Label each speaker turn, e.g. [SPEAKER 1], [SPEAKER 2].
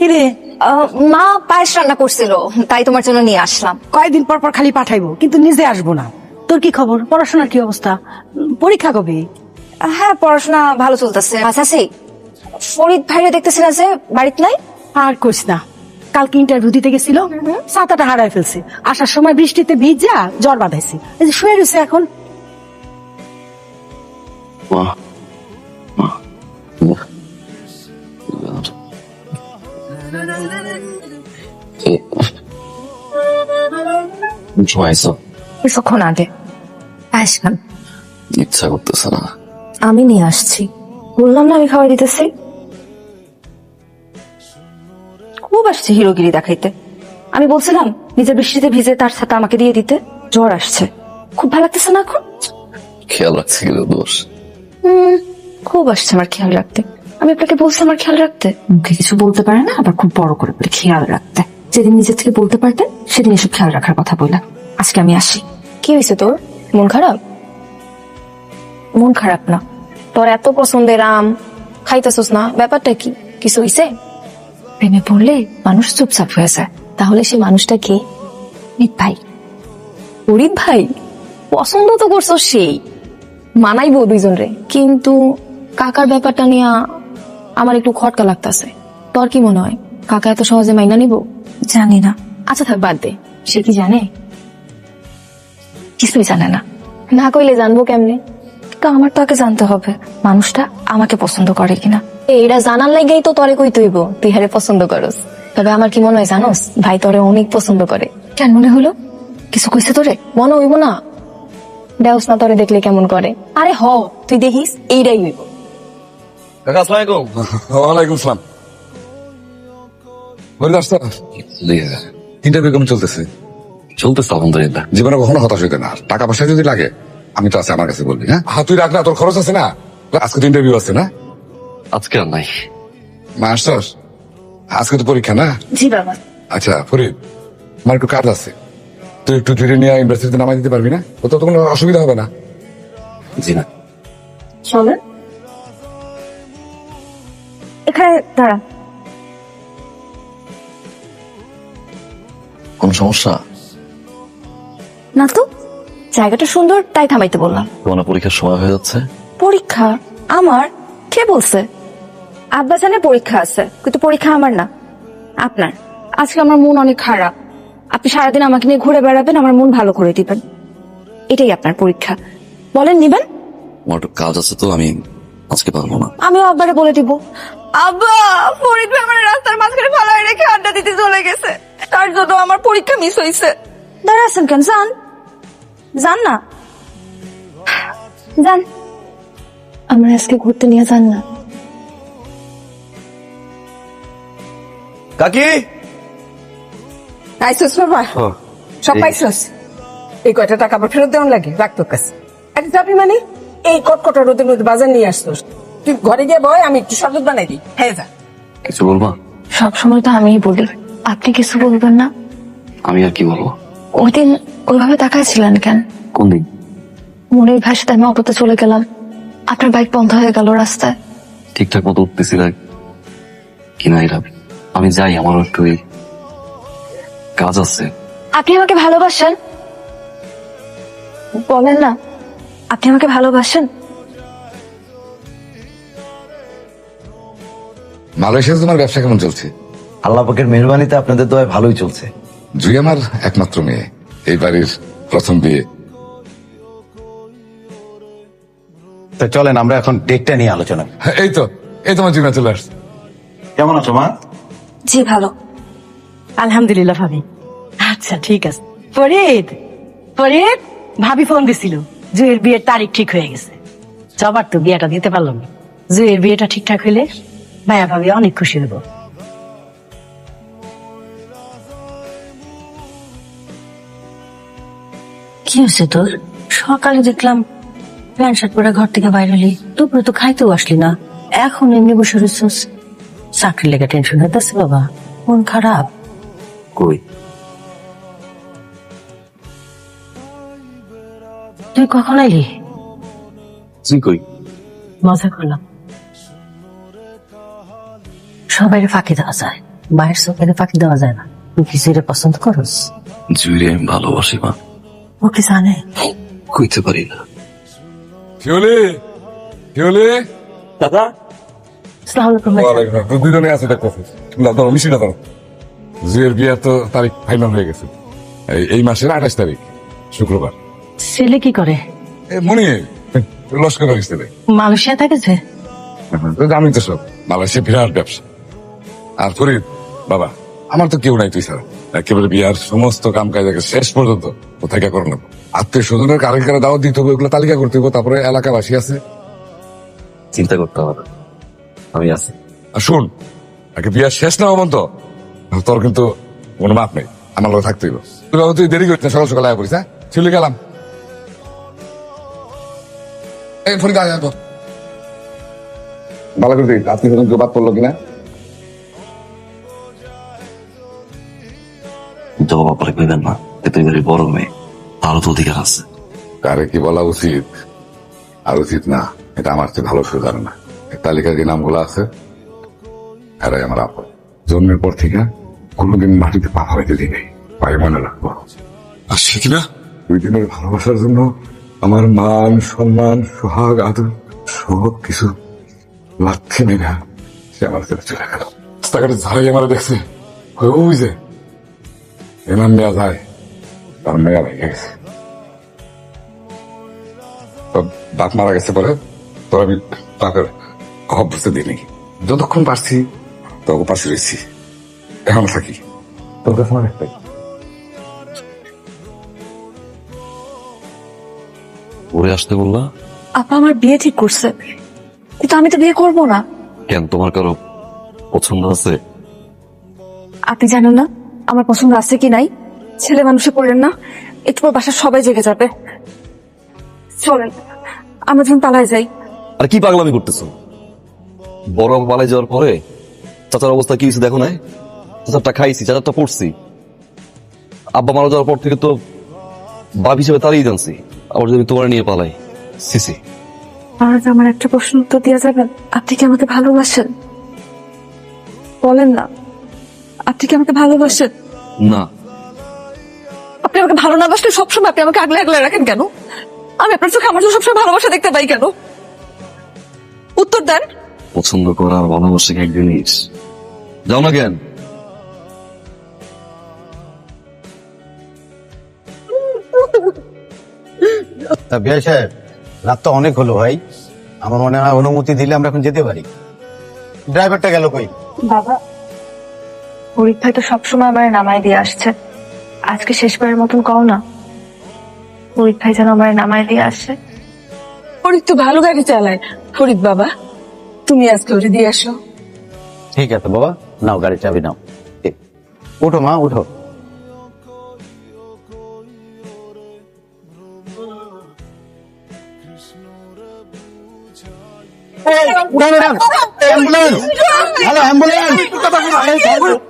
[SPEAKER 1] কিরে?
[SPEAKER 2] মা পায়েস রান্না করছিল তাই তোমার জন্য নিয়ে আসলাম।
[SPEAKER 1] কয়েকদিন পর পর খালি পাঠাইবো কিন্তু নিজে আসব না। তোর কি খবর? পড়াশোনার কি অবস্থা? পরীক্ষা কবে?
[SPEAKER 2] হ্যাঁ পড়াশোনা ভালো চলতেছে। আচ্ছা সি ফরিদ ভাইরে দেখতেছি না যে বাড়িতে নাই?
[SPEAKER 1] আর কইস না কালকে ইন্টারভিউ দিতে গেছিল ছাতাটা হারায় ফেলছে। আসার সময় বৃষ্টিতে ভিজা জ্বর বাঁধাইছে। এই যে শুয়ে রয়েছে এখন।
[SPEAKER 3] মা জমাইছো
[SPEAKER 2] কিছুক্ষণ আগে। খান
[SPEAKER 3] ইচ্ছা করতেছে না।
[SPEAKER 2] আমি নিয়ে আসছি। বললাম না আমি খাওয়াই দিতেছি। খুব আসছে হিরোগিরি দেখাইতে। আমি বলছিলাম নিজের বৃষ্টিতে ভিজে তার সাথে আমাকে দিয়ে দিতে। জ্বর আসছে। খুব ভালো লাগতেছে না এখন?
[SPEAKER 3] খেয়াল রাখছে কিন্তু দোষ?
[SPEAKER 2] খুব আসছে আমার খেয়াল রাখতে। আমি আপনাকে বলছি আমার খেয়াল রাখতে। মুখে কিছু বলতে পারে না আবার খুব বড় করে বলে খেয়াল রাখতে। যেদিন নিজের থেকে বলতে পারতেন সেদিন এসব খেয়াল রাখার কথা বললাম আজকে আমি আসি। কি হয়েছে তোর? মন খারাপ? মন খারাপ না। তোর এত পছন্দের আম খাইতেছস না। ব্যাপারটা কি? কিছু হইছে? প্রেমে পড়লে মানুষ চুপচাপ হয়ে যায়। তাহলে সেই মানুষটা কে? মিত ভাই। ফরিদ ভাই? পছন্দ তো করছ সেই। মানাইবো দুইজন রে। কিন্তু কাকার ব্যাপারটা নিয়ে আমার একটু খটকা লাগতেছে। তোর কি মনে হয়? কাকা এত সহজে মাইনা নিব? জানি না। আচ্ছা থাক বাদ দে। সে কি জানে? কিছুই জানে না। না কইলে জানব কেমনে? কিন্তু আমার তো আগে জানতে হবে মানুষটা আমাকে পছন্দ করে কিনা। এইটা জানার লাগেই তো তরে কই তুইব তুই হারে পছন্দ করস। তবে আমার কি মনে হয় জানোস? ভাই তোরে অনেক পছন্দ করে। কেন মনে হলো? কিছু কইছে তোরে? মনে হইব না। দেওস না তরে দেখলে কেমন করে। আরে হ তুই দেখিস এইটাই হইব।
[SPEAKER 4] কাকা আসসালামু আলাইকুম।
[SPEAKER 5] ওয়ালাইকুম সালাম। বলি আসতে ইন্টারভিউ কেমন চলতেছে।
[SPEAKER 3] চলতেছে আলহামদুলিল্লাহ।
[SPEAKER 5] জীবনে কখনো হতাশ হইতে না। টাকা পয়সা যদি লাগে আমি তো আছে আমার কাছে বলবি হ্যাঁ? হ্যাঁ তুই রাখ না তোর খরচ আছে না? আজকে তো ইন্টারভিউ আছে না?
[SPEAKER 3] আজকে আর নাই।
[SPEAKER 5] মাস্টার আজকে তো পরীক্ষা না?
[SPEAKER 2] জি বাবা।
[SPEAKER 5] আচ্ছা ফরিদ আমার একটু কাজ আছে। তুই একটু ধীরে নিয়ে ইউনিভার্সিটিতে নামাই দিতে পারবি না? ও তো কোনো অসুবিধা হবে না।
[SPEAKER 3] জি না।
[SPEAKER 2] চলেন এখানে দাঁড়া।
[SPEAKER 3] কোন সমস্যা?
[SPEAKER 2] না তো জায়গাটা সুন্দর তাই থামাইতে বললাম।
[SPEAKER 3] তোমার পরীক্ষার সময় হয়ে যাচ্ছে?
[SPEAKER 2] পরীক্ষা আমার? কে বলছে? আব্বা জানে পরীক্ষা আছে কিন্তু পরীক্ষা আমার না। আপনার? আজকে আমার মন অনেক খারাপ। আপনি সারাদিন আমাকে নিয়ে ঘুরে বেড়াবেন আমার মন ভালো করে দিবেন। এটাই আপনার পরীক্ষা। বলেন নিবেন?
[SPEAKER 3] আমার একটু কাজ আছে তো আমি আজকে পারব না।
[SPEAKER 2] আমিও আব্বারে বলে দিব। আব্বা ফরিদ ভাই আমার রাস্তার মাঝখানে ফালাই রেখে আড্ডা দিতে চলে গেছে। তার জন্য আমার পরীক্ষা মিস হয়েছে দাঁড়াচ্ছেন কেন? যান। যান না। যান। আমরা আজকে ঘুরতে নিয়ে যান না।
[SPEAKER 4] কাকি?
[SPEAKER 6] আইসোস বাবা। সব পাইছস? এই কয়টা টাকা আবার ফেরত দেওয়ান লাগে? রাখ তোর কাছে। আরে যাবি মানে? এই কটকটা রোদের মধ্যে বাজার নিয়ে আসতোস তুই ঘরে গিয়ে বয় আমি একটু শরবত বানাই দিই। হ্যাঁ যা।
[SPEAKER 3] কিছু বলবা?
[SPEAKER 2] সব সময় তো আমিই বলি। আপনি কিছু বলবেন না?
[SPEAKER 3] আমি আর কি বলব?
[SPEAKER 2] ওই দিন ওইভাবে তাকাইছিলেন কেন?
[SPEAKER 3] কোন দিন?
[SPEAKER 2] মনের ভাষাতে আমি অটোতে চলে গেলাম। আপনার বাইক বন্ধ হয়ে গেল রাস্তায়।
[SPEAKER 3] ঠিকঠাক মতো উঠতেছি না। কিনা এরা? আমি যাই আমার একটু এই কাজ আছে।
[SPEAKER 2] আপনি আমাকে ভালোবাসেন? বলেন না। আপনি আমাকে ভালোবাসেন?
[SPEAKER 5] মালয়েশিয়াতে তোমার ব্যবসা কেমন চলছে?
[SPEAKER 4] আল্লাহ পাকের মেহরবানিতে আপনাদের দোয়ায় ভালোই চলছে।
[SPEAKER 5] জুই আমার একমাত্র মেয়ে। এই বাড়ির প্রথম বিয়ে।
[SPEAKER 7] তো চলেন আমরা এখন ডেটটা নিয়ে আলোচনা করি।
[SPEAKER 5] হ্যাঁ, এই তো এই তোমার জিমা চলে আসছে।
[SPEAKER 7] কেমন আছো মা?
[SPEAKER 2] জি ভালো।
[SPEAKER 1] আলহামদুলিল্লাহ ভাবি। আচ্ছা ঠিক আছে। ফরিদ ফরিদ ভাবি ফোন দিছিল। জুয়ের বিয়ের তারিখ ঠিক হয়ে গেছে। সবার তো বিয়েটা দিতে পারলাম না। জুয়ের বিয়েটা ঠিকঠাক হইলে ভাইয়া ভাবি অনেক খুশি হব কি হচ্ছে তোর? সকালে দেখলাম প্যান্ট শার্ট পরে ঘর থেকে বাইরে হলি দুপুরে তো খাইতেও আসলি না। এখন এমনি বসে রয়েছিস চাকরির লেগে টেনশন হইতেছে বাবা মন খারাপ।
[SPEAKER 3] কই?
[SPEAKER 1] তুই কখন এলি
[SPEAKER 3] তুই কই?
[SPEAKER 1] মজা করলাম। সবাই ফাঁকি দেওয়া যায়। মায়ের চোখে ফাঁকি দেওয়া যায় না। তুই কি জুইরে পছন্দ করস?
[SPEAKER 3] জুইরে আমি ভালোবাসি মা।
[SPEAKER 1] ও কি জানে?
[SPEAKER 3] কইতে পারি না।
[SPEAKER 5] শিউলি শিউলি।
[SPEAKER 3] দাদা?
[SPEAKER 1] আসসালামু আলাইকুম ভাই।
[SPEAKER 5] তো দুজনে আছে দেখতেছিস না ধরো মিশিটা ধরো জুয়ের বিয়ার তো তারিখ ফাইনাল হয়ে গেছে। এই- এই মাসের আঠাশ তারিখ শুক্রবার।
[SPEAKER 1] ছেলে কি করে?
[SPEAKER 5] এ মনি লস্কর
[SPEAKER 1] মালয়েশিয়া থেকেছে?
[SPEAKER 5] তো জানি তো সব। মালয়েশিয়া বিরাট ব্যবসা। আর ফরিদ বাবা আমার তো কেউ নাই তুই ছাড়া একেবারে বিয়ার সমস্ত কাম কাজ শেষ পর্যন্ত কোথায় করো না আত্মীয় স্বজনের কারে কারে দাওয়াত দিতে হবে ওগুলো তালিকা করতে হবে তারপরে এলাকাবাসী আছে।
[SPEAKER 3] চিন্তা করতে হবে আমি আছি।
[SPEAKER 5] আর শুন আগে বিয়ার শেষ না হবন তো তোর কিন্তু কোনো মাপ নেই। আমার লোক থাকতে হইব। তুই দেরি করছিস না, সকাল সকাল আয়া পড়িস হ্যাঁ? চলে গেলাম। এই আয় আয়, ভালো করে স্বজন কেউ বাদ পড়ল কিনা?
[SPEAKER 3] জবাব কইবেন না বাড়ির বড় মেয়ে তারও তো অধিকার আছে।
[SPEAKER 5] কারে কি বলা উচিত? আর উচিত না এটা আমার চেয়ে ভালো জানে না তালিকার যে নামগুলো আছে? এরাই আমার আপন। জন্মের পর থেকে কোনোদিন মাটিতে পা হইতে দিই নেই। পায়ে মনে রাখব আর সে কিনা? দুই দিনের ভালোবাসার জন্য আমার মান, সম্মান, সোহাগ, আদর সব কিছু লাথি মেরা সে আমার ছেড়ে চলে গেল। রাস্তাঘাটে ঝাড়াই আমার দেখছে। ওই যে। এনার মেয়া যায়। তার মেয়া ভেঙে গেছে। বাপ মারা গেছে পরে তোর আমি বাপের অভাব বুঝতে দিই যতক্ষণ পারছি তখন পাশে রয়েছি এখন থাকি। তোর কাছে আমার একটাই।
[SPEAKER 3] ঘুরে আসতে বললা
[SPEAKER 2] আপা আমার বিয়ে ঠিক করছে। কিন্তু আমি তো বিয়ে করব না।
[SPEAKER 3] কেন তোমার কারও পছন্দ আছে?
[SPEAKER 2] আপনি জানেন না আমার পছন্দ আছে কি নাই? ছেলে মানুষে পড়লেন না একটু পর বাসার সবাই জেগে যাবে। চলেন আমরা যখন পালায় যাই।
[SPEAKER 3] আর কি পাগলামি করতেছো? বড় পালাই যাওয়ার পরে চাচার অবস্থা কি হয়েছে দেখো নাই? চাচারটা খাইছি চাচারটা পড়ছি। আব্বা মারা যাওয়ার পর থেকে তো বাপ হিসেবে তারই জানছি আবার যদি তোমার নিয়ে পালাই। সিসি।
[SPEAKER 2] আর আমার একটা প্রশ্ন উত্তর দেওয়া যাবেন আপনি কি আমাকে ভালোবাসেন? বলেন না। আপনি কি আমাকে ভালোবাসেন?
[SPEAKER 3] না।
[SPEAKER 2] আপনি আমাকে ভালো না বাসলে সবসময় আপনি আমাকে আগলে আগলে রাখেন কেন? আমি আপনার চোখে আমার চোখে সবসময় ভালোবাসা দেখতে পাই কেন? উত্তর দেন।
[SPEAKER 3] পছন্দ করা আর ভালোবাসা এক জিনিস যাও না কেন?
[SPEAKER 7] তা বিয়াই সাহেব রাত তো অনেক হলো ভাই। আমার মনে হয় অনুমতি দিলে আমরা এখন যেতে পারি। ড্রাইভারটা গেল কই?
[SPEAKER 2] বাবা পরীক্ষায় তো সবসময় আমার নামায় দিয়ে আসছে। আজকে শেষবারের মতন কও না। পরীক্ষায় যেন আমার নামায় দিয়ে আসছে
[SPEAKER 6] ফরিদ তো ভালো গাড়ি চালায়। ফরিদ বাবা তুমি আজকে ওরে দিয়ে আসো।
[SPEAKER 7] ঠিক আছে বাবা নাও গাড়ি চাবি নাও। এ, উঠো। মা উঠো অ্যাম্বুলেন্স হ্যালো অ্যাম্বুলেন্স